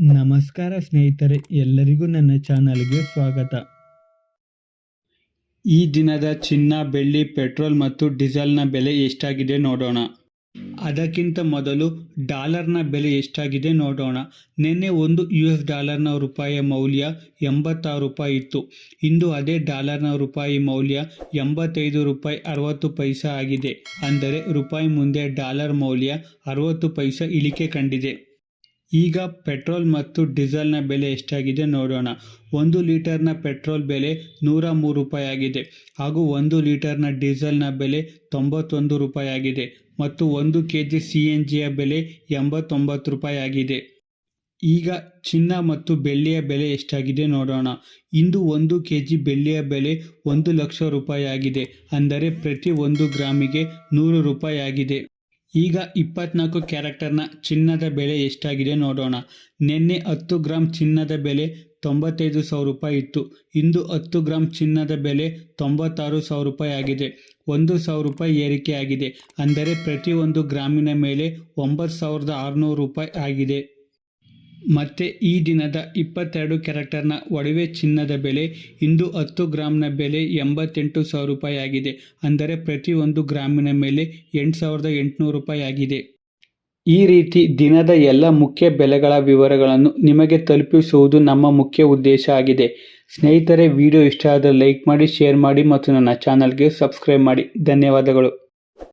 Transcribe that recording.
ನಮಸ್ಕಾರ ಸ್ನೇಹಿತರೆ, ಎಲ್ಲರಿಗೂ ನನ್ನ ಚಾನಲ್ಗೆ ಸ್ವಾಗತ. ಈ ದಿನದ ಚಿನ್ನ, ಬೆಳ್ಳಿ, ಪೆಟ್ರೋಲ್ ಮತ್ತು ಡೀಸೆಲ್ನ ಬೆಲೆ ಎಷ್ಟಾಗಿದೆ ನೋಡೋಣ. ಅದಕ್ಕಿಂತ ಮೊದಲು ಡಾಲರ್ನ ಬೆಲೆ ಎಷ್ಟಾಗಿದೆ ನೋಡೋಣ. ನಿನ್ನೆ ಒಂದು ಯು ಎಸ್ ಡಾಲರ್ನ ರೂಪಾಯಿಯ ಮೌಲ್ಯ ಎಂಬತ್ತಾರು ರೂಪಾಯಿ ಇತ್ತು. ಇಂದು ಅದೇ ಡಾಲರ್ನ ರೂಪಾಯಿ ಮೌಲ್ಯ ಎಂಬತ್ತೈದು ರೂಪಾಯಿ ಅರವತ್ತು ಪೈಸ ಆಗಿದೆ. ಅಂದರೆ ರೂಪಾಯಿ ಮುಂದೆ ಡಾಲರ್ ಮೌಲ್ಯ ಅರವತ್ತು ಪೈಸ ಇಳಿಕೆ ಕಂಡಿದೆ. ಈಗ ಪೆಟ್ರೋಲ್ ಮತ್ತು ಡೀಸೆಲ್ನ ಬೆಲೆ ಎಷ್ಟಾಗಿದೆ ನೋಡೋಣ. ಒಂದು ಲೀಟರ್ನ ಪೆಟ್ರೋಲ್ ಬೆಲೆ ನೂರ ಮೂರು ರೂಪಾಯಿ ಆಗಿದೆ ಹಾಗೂ ಒಂದು ಲೀಟರ್ನ ಡೀಸೆಲ್ನ ಬೆಲೆ ತೊಂಬತ್ತೊಂದು ರೂಪಾಯಿ ಆಗಿದೆ ಮತ್ತು ಒಂದು ಕೆ ಜಿ ಸಿ ಎನ್ ಜಿಯ ಬೆಲೆ ಎಂಬತ್ತೊಂಬತ್ತು ರೂಪಾಯಿ ಆಗಿದೆ. ಈಗ ಚಿನ್ನ ಮತ್ತು ಬೆಳ್ಳಿಯ ಬೆಲೆ ಎಷ್ಟಾಗಿದೆ ನೋಡೋಣ. ಇಂದು ಒಂದು ಕೆ ಜಿ ಬೆಳ್ಳಿಯ ಬೆಲೆ ಒಂದು ಲಕ್ಷ ರೂಪಾಯಿ ಆಗಿದೆ ಅಂದರೆ ಪ್ರತಿ ಒಂದು ಗ್ರಾಮಿಗೆ ನೂರು ರೂಪಾಯಿ ಆಗಿದೆ. ಈಗ ಇಪ್ಪತ್ನಾಲ್ಕು ಕ್ಯಾರೆಕ್ಟರ್ನ ಚಿನ್ನದ ಬೆಲೆ ಎಷ್ಟಾಗಿದೆ ನೋಡೋಣ. ನಿನ್ನೆ ಹತ್ತು ಗ್ರಾಮ್ ಚಿನ್ನದ ಬೆಲೆ ತೊಂಬತ್ತೈದು ಸಾವಿರ ರೂಪಾಯಿ ಇತ್ತು. ಇಂದು ಹತ್ತು ಗ್ರಾಮ್ ಚಿನ್ನದ ಬೆಲೆ ತೊಂಬತ್ತಾರು ಸಾವಿರ ರೂಪಾಯಿ ಆಗಿದೆ. ಒಂದು ಸಾವಿರ ರೂಪಾಯಿ ಏರಿಕೆ ಆಗಿದೆ ಅಂದರೆ ಪ್ರತಿಯೊಂದು ಗ್ರಾಮಿನ ಮೇಲೆ ಒಂಬತ್ತು ಸಾವಿರದ ಆರುನೂರು ರೂಪಾಯಿ ಆಗಿದೆ. ಮತ್ತು ಈ ದಿನದ ಇಪ್ಪತ್ತೆರಡು ಕ್ಯಾರೆಕ್ಟರ್ನ ಒಡವೆ ಚಿನ್ನದ ಬೆಲೆ ಇಂದು ಹತ್ತು ಗ್ರಾಮ್ನ ಬೆಲೆ ಎಂಬತ್ತೆಂಟು ಸಾವಿರ ರೂಪಾಯಿ ಆಗಿದೆ. ಅಂದರೆ ಪ್ರತಿಯೊಂದು ಗ್ರಾಮಿನ ಮೇಲೆ ಎಂಟು ಸಾವಿರದ ಎಂಟುನೂರು ರೂಪಾಯಿ ಆಗಿದೆ. ಈ ರೀತಿ ದಿನದ ಎಲ್ಲ ಮುಖ್ಯ ಬೆಲೆಗಳ ವಿವರಗಳನ್ನು ನಿಮಗೆ ತಲುಪಿಸುವುದು ನಮ್ಮ ಮುಖ್ಯ ಉದ್ದೇಶ ಆಗಿದೆ. ಸ್ನೇಹಿತರೆ, ವಿಡಿಯೋ ಇಷ್ಟ ಆದರೆ ಲೈಕ್ ಮಾಡಿ, ಶೇರ್ ಮಾಡಿ ಮತ್ತು ನನ್ನ ಚಾನಲ್ಗೆ ಸಬ್ಸ್ಕ್ರೈಬ್ ಮಾಡಿ. ಧನ್ಯವಾದಗಳು.